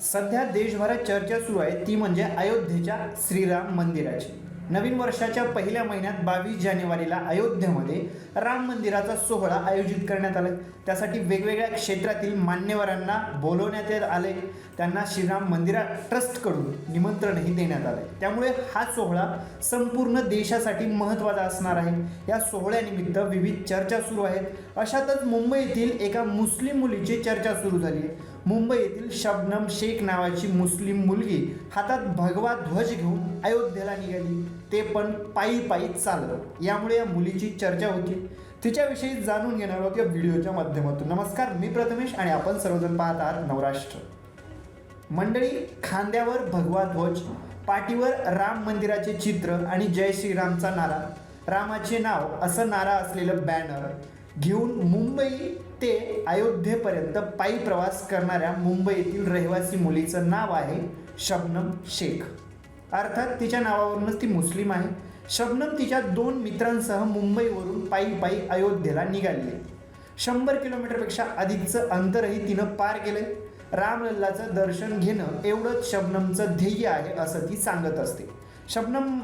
सध्या देशभरात चर्चा सुरू आहे. ती म्हणजे अयोध्येच्या श्रीराम मंदिराची. नवीन वर्षाच्या पहिल्या महिन्यात बावीस जानेवारीला अयोध्येमध्ये राम मंदिराचा सोहळा आयोजित करण्यात आला. त्यासाठी वेगवेगळ्या क्षेत्रातील मान्यवरांना बोलवण्यात येत आले. त्यांना श्रीराम मंदिरा ट्रस्टकडून निमंत्रणही देण्यात आले. त्यामुळे हा सोहळा संपूर्ण देशासाठी महत्त्वाचा असणार आहे. या सोहळ्यानिमित्त विविध चर्चा सुरू आहेत. अशातच मुंबईतील एका मुस्लिम मुलीची चर्चा सुरू झाली आहे. मुंबई येथील शबनम शेख नावाची मुस्लिम मुलगी हातात भगवा ध्वज घेऊन अयोध्येला निघाली. ते पण पायी पायी चाललं. यामुळे या मुलीची चर्चा होती. तिच्याविषयी जाणून घेणार आहोत या व्हिडिओच्या माध्यमातून. नमस्कार मी प्रथमेश आणि आपण सर्वजण पाहत आहात नवराष्ट्र. मंडळी खांद्यावर भगवा ध्वज पाठीवर राम मंदिराचे चित्र आणि जय श्रीरामचा नारा. रामाचे नाव असं नारा असलेलं बॅनर घेऊन मुंबई ते अयोध्येपर्यंत पायी प्रवास करणाऱ्या मुंबईतील रहिवासी मुलीचं नाव आहे शबनम शेख. अर्थात तिच्या नावावरूनच ती मुस्लिम आहे. शबनम तिच्या दोन मित्रांसह मुंबईवरून पायी पायी अयोध्येला निघाली. आहे शंभर किलोमीटरपेक्षा अधिकचं अंतरही तिनं पार केलंय. रामलल्लाचं दर्शन घेणं एवढंच शबनमचं ध्येय आहे असं ती सांगत असते. शबनम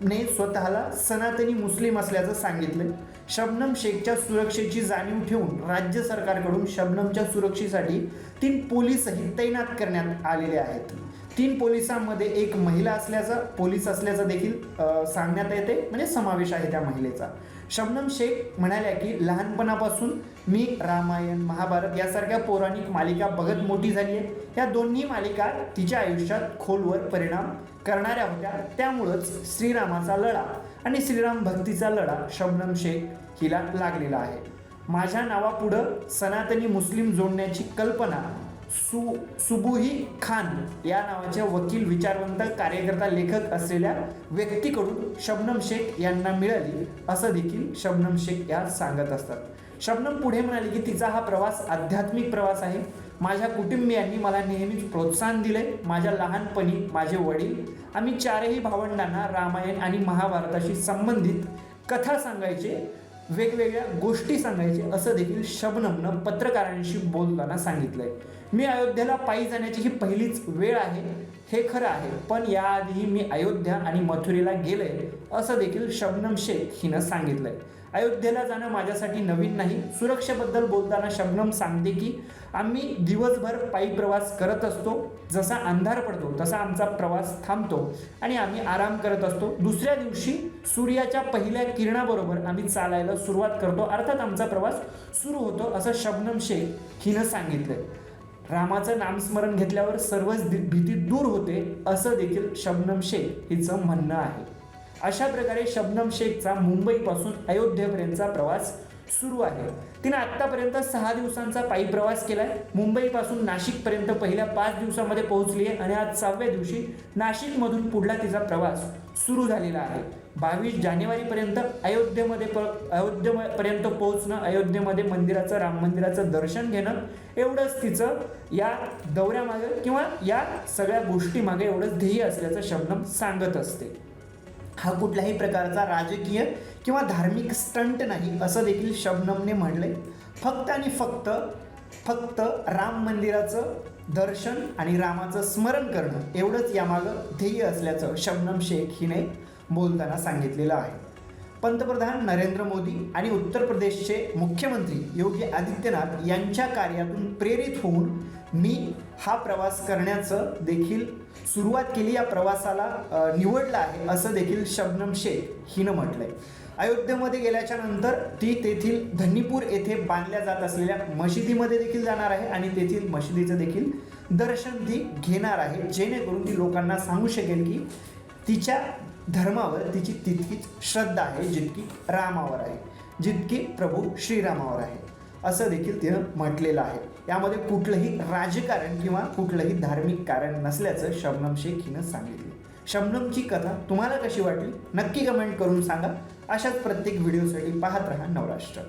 ने स्वतःला सनातनी मुस्लिम असल्याचं सांगितलं. शबनम शेखच्या सुरक्षेची जाणीव ठेवून राज्य सरकारकडून शबनमच्या सुरक्षेसाठी तीन पोलीसही तैनात करण्यात आलेले आहेत. तीन पोलिसांमध्ये एक महिला असल्याचं पोलीस असल्याचं देखील सांगण्यात येते. म्हणजे समावेश आहे त्या महिलेचा. शबनम शेख म्हणाल्या की लहानपणापासून मी रामायण महाभारत यासारख्या पौराणिक मालिका बघत मोठी झाली आहे. या दोन्ही मालिका तिच्या आयुष्यात खोलवर परिणाम करणाऱ्या होत्या. त्यामुळंच श्रीरामाचा लढा आणि श्रीराम भक्तीचा लढा शबनम शेख हिला लागलेला आहे. माझ्या नावापुढं सनातनी मुस्लिम जोडण्याची कल्पना सु सुबुही खान या नावाच्या वकील विचारवंत कार्यकर्ता लेखक असलेल्या व्यक्तीकडून शबनम शेख यांना मिळाली. असं देखील शबनम शेख या सांगत असतात. शबनम पुढे म्हणाली की तिचा हा प्रवास आध्यात्मिक प्रवास आहे. माझ्या कुटुंबियांनी मला नेहमीच प्रोत्साहन दिले माझ्या लहानपणी माझे वडील आम्ही चारही भावंडांना रामायण आणि महाभारताशी संबंधित कथा सांगायचे. वेगवेगळ्या गोष्टी सांगायचे असं देखील शबनमनं पत्रकारांशी बोलताना सांगितलंय. मी अयोध्येला पायी जाण्याची ही पहिलीच वेळ आहे हे खरं आहे पण याआधीही मी अयोध्या आणि मथुरेला गेलंय असं देखील शबनम शेख हिनं सांगितलंय. अयोध्येला जाणं माझ्यासाठी नवीन नाही. सुरक्षेबद्दल बोलताना शबनम सांगते की आम्ही दिवसभर पायी प्रवास करत असतो जसा अंधार पडतो तसा आमचा प्रवास थांबतो. आणि आम्ही आराम करत असतो. दुसऱ्या दिवशी सूर्याच्या पहिल्या किरणाबरोबर आम्ही चालायला सुरुवात करतो. अर्थात आमचा प्रवास सुरू होतो असं शबनम शेख हिनं सांगितलं रामाचं नामस्मरण घेतल्यावर सर्वच भीती दूर होते असं देखील शबनम शेख हिचं म्हणणं आहे. अशा प्रकारे शबनम शेखचा मुंबईपासून अयोध्येपर्यंतचा प्रवास सुरू आहे. तिनं आत्तापर्यंत सहा दिवसांचा पायी प्रवास केलाय. मुंबईपासून नाशिकपर्यंत पहिल्या पाच दिवसामध्ये पोहोचली आहे आणि आज सहाव्या दिवशी नाशिकमधून पुढला तिचा प्रवास सुरू झालेला आहे. बावीस जानेवारीपर्यंत अयोध्येमध्ये प अयोध्येपर्यंत पोहोचणं अयोध्येमध्ये मंदिराचं राम मंदिराचं दर्शन घेणं एवढंच तिचं या दौऱ्यामागे किंवा या सगळ्या गोष्टीमागे एवढंच ध्येय असल्याचं शबनम सांगत असते. हा कुठल्याही प्रकारचा राजकीय किंवा धार्मिक स्टंट नाही असं देखील शबनमने म्हणलंय फक्त आणि फक्त फक्त राम मंदिराचं दर्शन आणि रामाचं स्मरण करणं एवढंच यामागं ध्येय असल्याचं शबनम शेख हिने बोलताना सांगितलेलं आहे. पंतप्रधान नरेंद्र मोदी आणि उत्तर प्रदेशचे मुख्यमंत्री योगी आदित्यनाथ यांच्या कार्यातून प्रेरित होऊन मी हा प्रवास करण्याचं देखील सुरुवात केली या प्रवासाला निवडला निवडलं आहे असं देखील शबनम शेख हिनं आहे अयोध्येमध्ये गेल्याच्यानंतर ती तेथील धन्नीपूर येथे बांधल्या जात असलेल्या मशिदीमध्ये देखील जाणार आहे आणि तेथील मशिदीचं देखील दर्शन ती घेणार आहे. जेणेकरून ती लोकांना सांगू शकेल की तिच्या धर्मावर तिची तितकीच श्रद्धा आहे जितकी रामावर आहे जितकी प्रभू श्रीरामावर आहे. असं देखील तिनं म्हटलेलं आहे. यामध्ये कुठलंही राजकारण किंवा कुठलंही धार्मिक कारण नसल्याचं शबनम शेख हिनं सांगितलं. शबनमची कथा तुम्हाला कशी वाटली? नक्की कमेंट करून सांगा. अशाच प्रत्येक व्हिडिओसाठी पाहत राहा नवराष्ट्र.